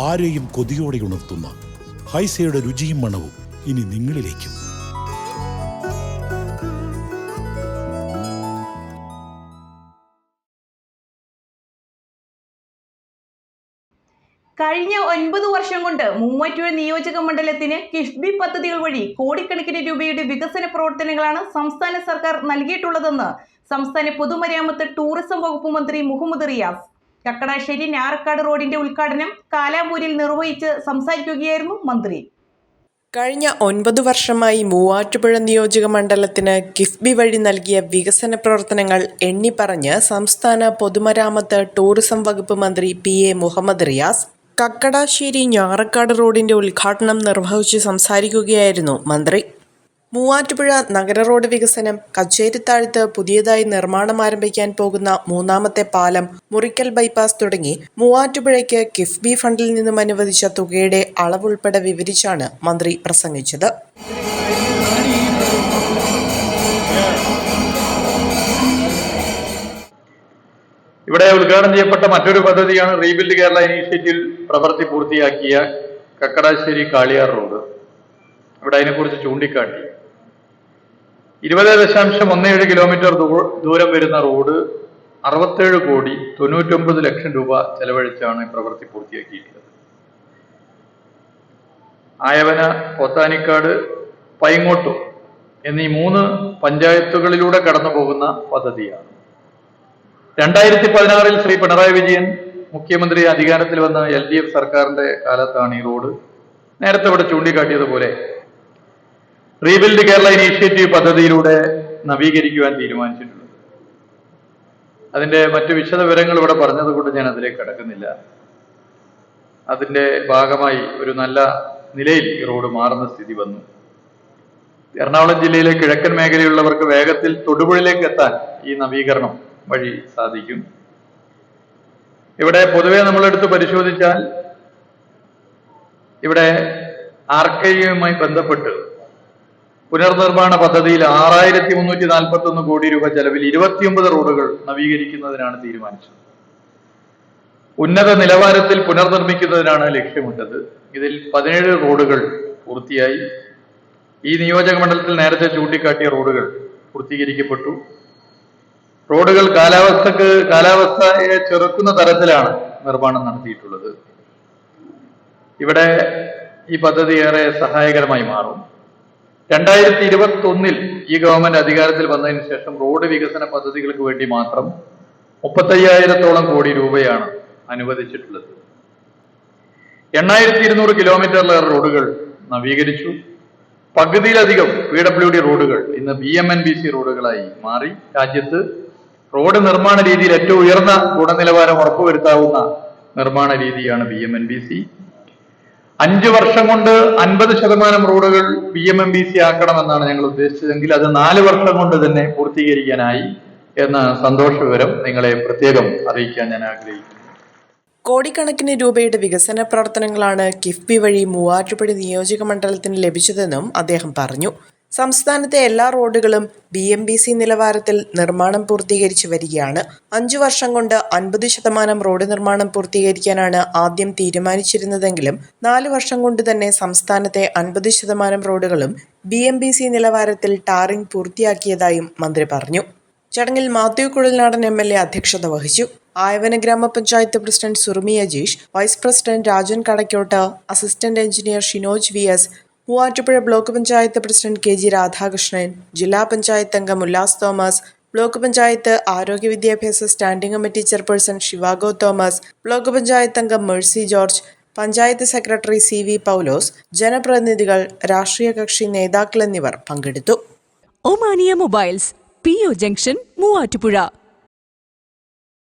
ആരെയും കൊതിയോടെ ഉണർത്തുന്ന ഹൈസയുടെ രുചിയും മണവും ഇനി നിങ്ങളിലേക്കും. കഴിഞ്ഞ ഒൻപത് വർഷം കൊണ്ട് മൂമ്മറ്റൂർ നിയോജക മണ്ഡലത്തിന് കിഷ്ബി പദ്ധതികൾ വഴി കോടിക്കണക്കിന് രൂപയുടെ വികസന പ്രവർത്തനങ്ങളാണ് സംസ്ഥാന സർക്കാർ നൽകിയിട്ടുള്ളതെന്ന് സംസ്ഥാന പൊതുമരാമത്ത് ടൂറിസം വകുപ്പ് മന്ത്രി മുഹമ്മദ് റിയാസ് കക്കടാശ്ശേരി ഞാറക്കാട് റോഡിന്റെ ഉദ്ഘാടനം കാലാമൂരിൽ നിർവഹിച്ച് സംസാരിക്കുകയായിരുന്നു മന്ത്രി. കഴിഞ്ഞ ഒൻപത് വർഷമായി മൂവാറ്റുപുഴ നിയോജക മണ്ഡലത്തിന് കിഫ്ബി വഴി നൽകിയ വികസന പ്രവർത്തനങ്ങൾ എണ്ണിപ്പറഞ്ഞ് സംസ്ഥാന പൊതുമരാമത്ത് ടൂറിസം വകുപ്പ് മന്ത്രി പി എ മുഹമ്മദ് റിയാസ് കക്കടാശ്ശേരി ഞാറക്കാട് റോഡിന്റെ ഉദ്ഘാടനം നിർവഹിച്ച് സംസാരിക്കുകയായിരുന്നു മന്ത്രി. മൂവാറ്റുപുഴ നഗര റോഡ് വികസനം കച്ചേരിത്താഴത്ത് പുതിയതായി നിർമ്മാണം ആരംഭിക്കാൻ പോകുന്ന മൂന്നാമത്തെ പാലം മുറിക്കൽ ബൈപ്പാസ് തുടങ്ങി മൂവാറ്റുപുഴയ്ക്ക് കിഫ്ബി ഫണ്ടിൽ നിന്നും അനുവദിച്ച തുകയുടെ അളവുൾപ്പെടെ വിവരിച്ചാണ് മന്ത്രി പ്രസംഗിച്ചത്. ഇവിടെ ഉദ്ഘാടനം ചെയ്യപ്പെട്ട മറ്റൊരു പദ്ധതിയാണ് റീബിൽഡ് കേരള ഇനീഷ്യേറ്റീവിൽ പ്രവൃത്തി പൂർത്തിയാക്കിയ കക്കടാശ്ശേരി കാളിയാർ റോഡ്. ഇവിടെ അതിനെക്കുറിച്ച് ചൂണ്ടിക്കാട്ടി. ഇരുപത് ദശാംശം ഒന്ന് ഏഴ് കിലോമീറ്റർ ദൂരം വരുന്ന റോഡ് അറുപത്തേഴ് കോടി തൊണ്ണൂറ്റൊമ്പത് ലക്ഷം രൂപ ചെലവഴിച്ചാണ് പ്രവൃത്തി പൂർത്തിയാക്കിയിട്ടുള്ളത് ആയവന പോത്താനിക്കാട് പൈങ്ങോട്ടു എന്നീ മൂന്ന് പഞ്ചായത്തുകളിലൂടെ കടന്നു പോകുന്ന പദ്ധതിയാണ്. രണ്ടായിരത്തി പതിനാറിൽ ശ്രീ പിണറായി വിജയൻ മുഖ്യമന്ത്രി അധികാരത്തിൽ വന്ന എൽ ഡി എഫ് സർക്കാരിന്റെ കാലത്താണ് ഈ റോഡ് നേരത്തെ ഇവിടെ ചൂണ്ടിക്കാട്ടിയതുപോലെ റീബിൽഡ് കേരള ഇനീഷ്യേറ്റീവ് പദ്ധതിയിലൂടെ നവീകരിക്കുവാൻ തീരുമാനിച്ചിട്ടുള്ളത് അതിന്റെ മറ്റു വിശദ വിവരങ്ങൾ ഇവിടെ പറഞ്ഞതുകൊണ്ട് ഞാൻ അതിലേക്ക് കടക്കുന്നില്ല. അതിന്റെ ഭാഗമായി ഒരു നല്ല നിലയിൽ ഈ റോഡ് മാറുന്ന സ്ഥിതി വന്നു. എറണാകുളം ജില്ലയിലെ കിഴക്കൻ മേഖലയുള്ളവർക്ക് വേഗത്തിൽ തൊടുപുഴയിലേക്ക് എത്താൻ ഈ നവീകരണം വഴി സാധിക്കും. ഇവിടെ പൊതുവെ നമ്മളെടുത്ത് പരിശോധിച്ചാൽ ഇവിടെ ആർക്കൈവുമായി ബന്ധപ്പെട്ട് പുനർനിർമ്മാണ പദ്ധതിയിൽ ആറായിരത്തി മുന്നൂറ്റി നാൽപ്പത്തി ഒന്ന് കോടി രൂപ ചെലവിൽ ഇരുപത്തിയൊമ്പത് റോഡുകൾ നവീകരിക്കുന്നതിനാണ് തീരുമാനിച്ചത്. ഉന്നത നിലവാരത്തിൽ പുനർനിർമ്മിക്കുന്നതിനാണ് ലക്ഷ്യമിട്ടത്. ഇതിൽ പതിനേഴ് റോഡുകൾ പൂർത്തിയായി. ഈ നിയോജക മണ്ഡലത്തിൽ നേരത്തെ ചൂണ്ടിക്കാട്ടിയ റോഡുകൾ പൂർത്തീകരിക്കപ്പെട്ടു. റോഡുകൾ കാലാവസ്ഥക്ക് കാലാവസ്ഥയെ ചെറുക്കുന്ന തരത്തിലാണ് നിർമ്മാണം നടത്തിയിട്ടുള്ളത്. ഇവിടെ ഈ പദ്ധതി ഏറെ സഹായകരമായി മാറും. രണ്ടായിരത്തി ഇരുപത്തി ഒന്നിൽ ഈ ഗവൺമെന്റ് അധികാരത്തിൽ വന്നതിന് ശേഷം റോഡ് വികസന പദ്ധതികൾക്ക് വേണ്ടി മാത്രം മുപ്പത്തയ്യായിരത്തോളം കോടി രൂപയാണ് അനുവദിച്ചിട്ടുള്ളത്. എണ്ണായിരത്തി ഇരുന്നൂറ് കിലോമീറ്ററിലേറെ റോഡുകൾ നവീകരിച്ചു. പകുതിയിലധികം പി ഡബ്ല്യു ഡി റോഡുകൾ ഇന്ന് B M N B C റോഡുകളായി മാറി. രാജ്യത്ത് റോഡ് നിർമ്മാണ രീതിയിൽ ഏറ്റവും ഉയർന്ന ഗുണനിലവാരം ഉറപ്പുവരുത്താവുന്ന നിർമ്മാണ രീതിയാണ് B M N B C അഞ്ചു വർഷം കൊണ്ട് അൻപത് ശതമാനം റോഡുകൾ P M M B C ആക്കണമെന്നാണ് ഞങ്ങൾ ഉദ്ദേശിച്ചതെങ്കിൽ അത് നാല് വർഷം കൊണ്ട് തന്നെ പൂർത്തീകരിക്കാനായി എന്ന സന്തോഷ വിവരം നിങ്ങളെ പ്രത്യേകം അറിയിക്കാൻ ഞാൻ ആഗ്രഹിക്കുന്നു. കോടിക്കണക്കിന് രൂപയുടെ വികസന പ്രവർത്തനങ്ങളാണ് കിഫ്ബി വഴി മൂവാറ്റുപുഴ നിയോജക മണ്ഡലത്തിന് ലഭിച്ചതെന്നും അദ്ദേഹം പറഞ്ഞു. സംസ്ഥാനത്തെ എല്ലാ റോഡുകളും ബി എം ബി സി നിലവാരത്തിൽ നിർമ്മാണം പൂർത്തീകരിച്ചു വരികയാണ്. അഞ്ചു വർഷം കൊണ്ട് അൻപത് ശതമാനം റോഡ് നിർമ്മാണം പൂർത്തീകരിക്കാനാണ് ആദ്യം തീരുമാനിച്ചിരുന്നതെങ്കിലും നാല് വർഷം കൊണ്ട് തന്നെ സംസ്ഥാനത്തെ അൻപത് ശതമാനം റോഡുകളും ബി എം ബി സി നിലവാരത്തിൽ ടാറിംഗ് പൂർത്തിയാക്കിയതായും മന്ത്രി പറഞ്ഞു. ചടങ്ങിൽ Mathew Kuzhalnadan M L A അധ്യക്ഷത വഹിച്ചു. ആയവന ഗ്രാമപഞ്ചായത്ത് president Surumi Ajeesh vice president Rajan Kadakkot assistant engineer Shinoj V S Muvattupuzha block panchayat president K G Radhakrishnan ജില്ലാ പഞ്ചായത്ത് അംഗം ഉല്ലാസ് തോമസ് ബ്ലോക്ക് പഞ്ചായത്ത് ആരോഗ്യ വിദ്യാഭ്യാസ standing committee chairperson Shivago Thomas block panchayat അംഗം Mercy George panchayat secretary C V Paulose ജനപ്രതിനിധികൾ രാഷ്ട്രീയ കക്ഷി നേതാക്കൾ എന്നിവർ പങ്കെടുത്തു. Omania mobiles P O junction Muvattupuzha.